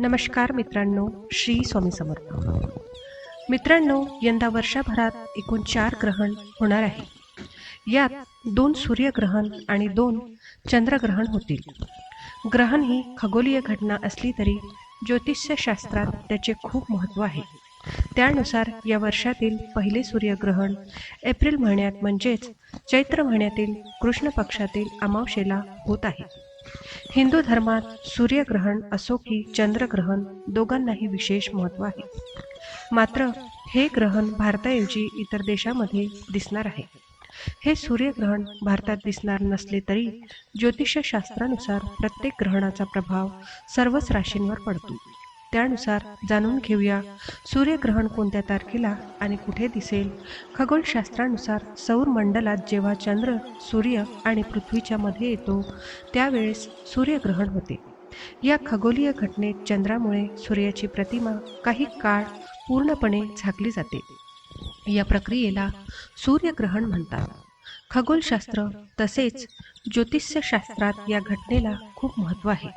नमस्कार मित्रांनो श्री स्वामी समर्थ. मित्रांनो यंदा वर्षभरात एकूण चार ग्रहण होणार आहे. यात दोन सूर्यग्रहण आणि दोन चंद्रग्रहण होतील. ग्रहण ही खगोलीय घटना असली तरी ज्योतिषशास्त्रात त्याचे खूप महत्त्व आहे. त्यानुसार या वर्षातील पहिले सूर्यग्रहण एप्रिल महिन्यात म्हणजेच चैत्र महिन्यातील कृष्ण पक्षातील अमावशेला होत आहे. हिंदू धर्मात सूर्यग्रहण असो की चंद्रग्रहण दोघांनाही विशेष महत्त्व आहे. मात्र हे ग्रहण भारताऐवजी इतर देशामध्ये दिसणार आहे. हे सूर्यग्रहण भारतात दिसणार नसले तरी ज्योतिषशास्त्रानुसार प्रत्येक ग्रहणाचा प्रभाव सर्वच राशींवर पडतो. त्यानुसार जाणून घेऊया. सूर्यग्रहण कोणत्या तारखेला आणि कुठे दिसेल? खगोलशास्त्रानुसार सौर मंडलात जेव्हा चंद्र सूर्य आणि पृथ्वीच्या मध्ये येतो त्यावेळेस सूर्यग्रहण होते. या खगोलीय घटनेत चंद्रामुळे सूर्याची प्रतिमा काही काळ पूर्णपणे झाकली जाते. या प्रक्रियेला सूर्यग्रहण म्हणतात. खगोलशास्त्र तसेच ज्योतिष्यशास्त्रात या घटनेला खूप महत्त्व आहे.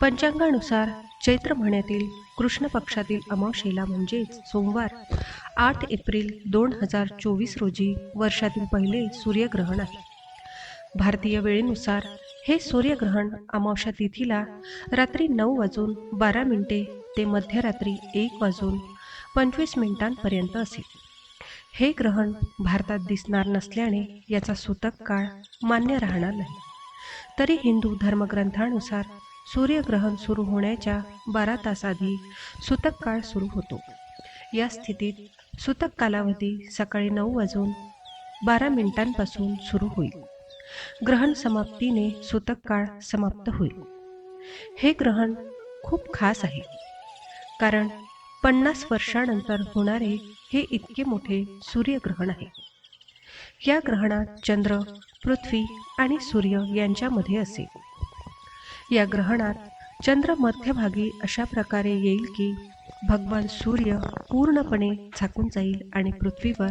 पंचांगानुसार चैत्र महिन्यातील कृष्ण पक्षातील अमावशेला म्हणजेच सोमवार आठ एप्रिल दोन हजार चोवीस रोजी वर्षातील पहिले सूर्यग्रहण आहे. भारतीय वेळेनुसार हे सूर्यग्रहण अमावश्या तिथीला रात्री नऊ वाजून बारा मिनिटे ते मध्यरात्री एक वाजून पंचवीस मिनिटांपर्यंत असेल. हे ग्रहण भारतात दिसणार नसल्याने याचा सूतक काळ मान्य राहणार नाही. तरी हिंदू धर्मग्रंथानुसार सूर्यग्रहण सुरू होण्याच्या बारा तास आधी सूतक काळ सुरू होतो. या स्थितीत सूतक कालावधी सकाळी नऊ वाजून बारा मिनिटांपासून सुरू होईल. ग्रहण समाप्तीने सूतक काळ समाप्त होईल. हे ग्रहण खूप खास आहे. कारण पन्नास वर्षानंतर होणारे हे इतके मोठे सूर्यग्रहण आहे. या ग्रहणात चंद्र पृथ्वी आणि सूर्य यांच्यामध्ये असेल. या ग्रहणात चंद्र मध्यभागी अशा प्रकारे येईल की भगवान सूर्य पूर्णपणे झाकून जाईल आणि पृथ्वीवर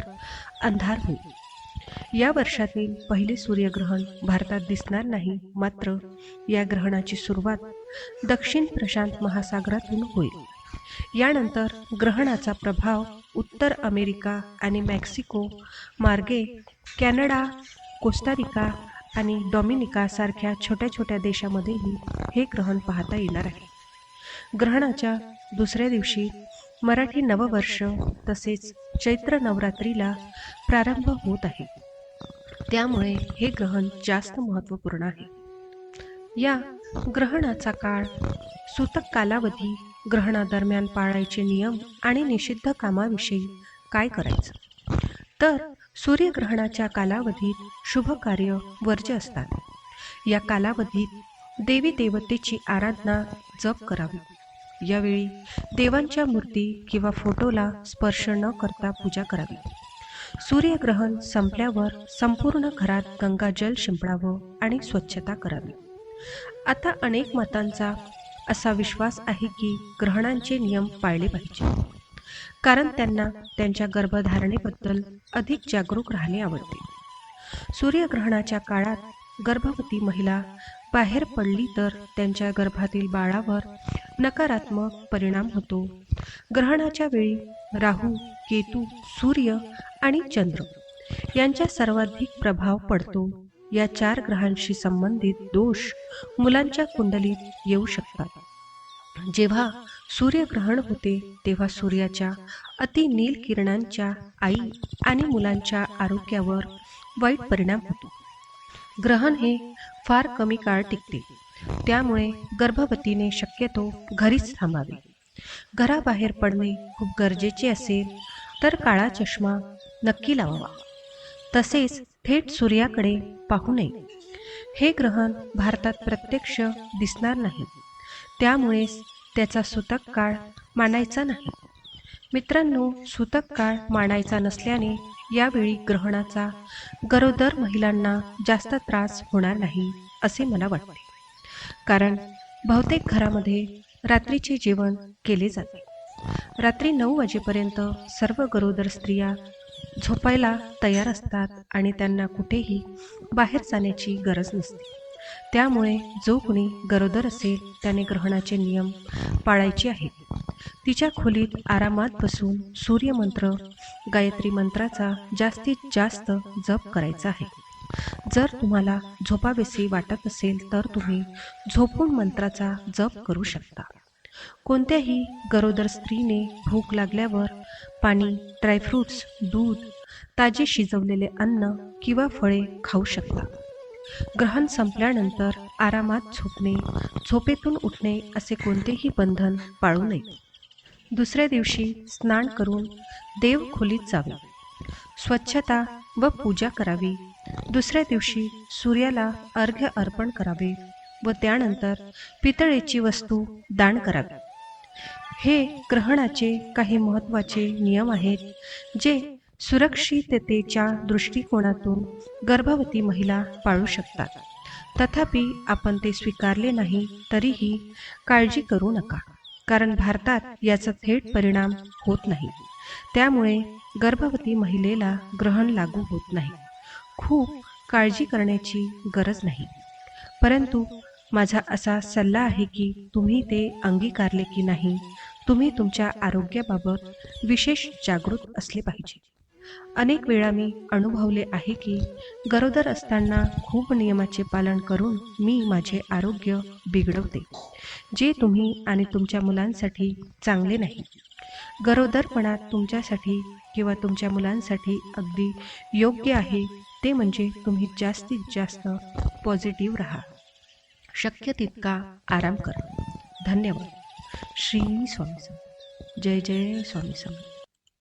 अंधार होईल. या वर्षातील पहिले सूर्यग्रहण भारतात दिसणार नाही मात्र या ग्रहणाची सुरुवात दक्षिण प्रशांत महासागरातून होईल. यानंतर ग्रहणाचा प्रभाव उत्तर अमेरिका आणि मेक्सिको मार्गे कॅनडा कोस्टारिका आणि डॉमिनिकासारख्या छोट्या छोट्या देशामध्येही हे ग्रहण पाहता येणार आहे. ग्रहणाच्या दुसऱ्या दिवशी मराठी नववर्ष तसेच चैत्र नवरात्रीला प्रारंभ होत आहे. त्यामुळे हे ग्रहण जास्त महत्त्वपूर्ण आहे. या ग्रहणाचा काळ सूतक कालावधी ग्रहणादरम्यान पाळायचे नियम आणि निषिद्ध कामाविषयी काय करायचं? तर सूर्यग्रहणाच्या कालावधीत शुभ कार्य वर्ज्य असतात. या कालावधीत देवी देवतेची आराधना जप करावी. यावेळी देवांच्या मूर्ती किंवा फोटोला स्पर्श न करता पूजा करावी. सूर्यग्रहण संपल्यावर संपूर्ण घरात गंगाजल शिंपडावं आणि स्वच्छता करावी. आता अनेक मतांचा असा विश्वास आहे की ग्रहणांचे नियम पाळले पाहिजे. कारण त्यांना त्यांच्या गर्भधारणेबद्दल अधिक जागरूक राहणे आवडते. सूर्यग्रहणाच्या काळात गर्भवती महिला बाहेर पडली तर त्यांच्या गर्भातील बाळावर नकारात्मक परिणाम होतो. ग्रहणाच्या वेळी राहू केतू सूर्य आणि चंद्र यांचा सर्वाधिक प्रभाव पडतो. या चार ग्रहांशी संबंधित दोष मुलांच्या कुंडलीत येऊ शकतात. जेव्हा सूर्यग्रहण होते तेव्हा सूर्याच्या अतिनील किरणांच्या आई आणि मुलांच्या आरोग्यावर वाईट परिणाम होतो. ग्रहण हे फार कमी काळ टिकते. त्यामुळे गर्भवतीने शक्यतो घरीच थांबावे. घराबाहेर पडणे खूप गरजेचे असेल तर काळा चष्मा नक्की लावावा. तसेच थेट सूर्याकडे पाहू नये. हे ग्रहण भारतात प्रत्यक्ष दिसणार नाही. त्यामुळेच त्याचा सूतक काळ मानायचा नाही. मित्रांनो सूतक काळ मानायचा नसल्याने यावेळी ग्रहणाचा गरोदर महिलांना जास्त त्रास होणार नाही असे मला वाटते. कारण बहुतेक घरामध्ये रात्रीचे जेवण केले जाते. रात्री नऊ वाजेपर्यंत सर्व गरोदर स्त्रिया झोपायला तयार असतात आणि त्यांना कुठेही बाहेर जाण्याची गरज नसते. त्यामुळे जो कुणी गरोदर असेल त्याने ग्रहणाचे नियम पाळायचे आहेत. तिच्या खोलीत आरामात बसून सूर्यमंत्र गायत्री मंत्राचा जास्तीत जास्त जप करायचा आहे. जर तुम्हाला झोपावेसी वाटत असेल तर तुम्ही झोपून मंत्राचा जप करू शकता. कोणत्याही गरोदर स्त्रीने भूक लागल्यावर पाणी ड्रायफ्रूट्स दूध ताजे शिजवलेले अन्न किंवा फळे खाऊ शकता. ग्रहण संपल्यानंतर आरामात झोपणे झोपेतून उठणे असे कोणतेही बंधन पाळू नये. दुसऱ्या दिवशी स्नान करून देव खोलीत जावे. स्वच्छता व पूजा करावी. दुसऱ्या दिवशी सूर्याला अर्घ्य अर्पण करावे व त्यानंतर पितळेची वस्तू दान करावी. हे ग्रहणाचे काही महत्त्वाचे नियम आहेत जे सुरक्षिततेच्या दृष्टिकोनातून गर्भवती महिला पाळू शकतात. तथापि आपण ते स्वीकारले नाही तरीही काळजी करू नका कारण भारतात याचा थेट परिणाम होत नाही. त्यामुळे गर्भवती महिलेला ग्रहण लागू होत नाही. खूप काळजी करण्याची गरज नाही. परंतु माझा असा सल्ला आहे की तुम्ही ते अंगीकारले की नाही तुम्ही तुमच्या आरोग्याबाबत विशेष जागृत असले पाहिजे. अनेक वेळा मी अनुभवले आहे की गरोदर असताना खूप नियमाचे पालन करून मी माझे आरोग्य बिघडवते जे तुम्ही आणि तुमच्या मुलांसाठी चांगले नाही. गरोदरपणात तुमच्यासाठी किंवा तुमच्या मुलांसाठी अगदी योग्य आहे ते म्हणजे तुम्ही जास्तीत जास्त पॉझिटिव्ह राहा. शक्य तितका आराम करा. धन्यवाद. श्री स्वामी समर्थ. जय जय स्वामी समर्थ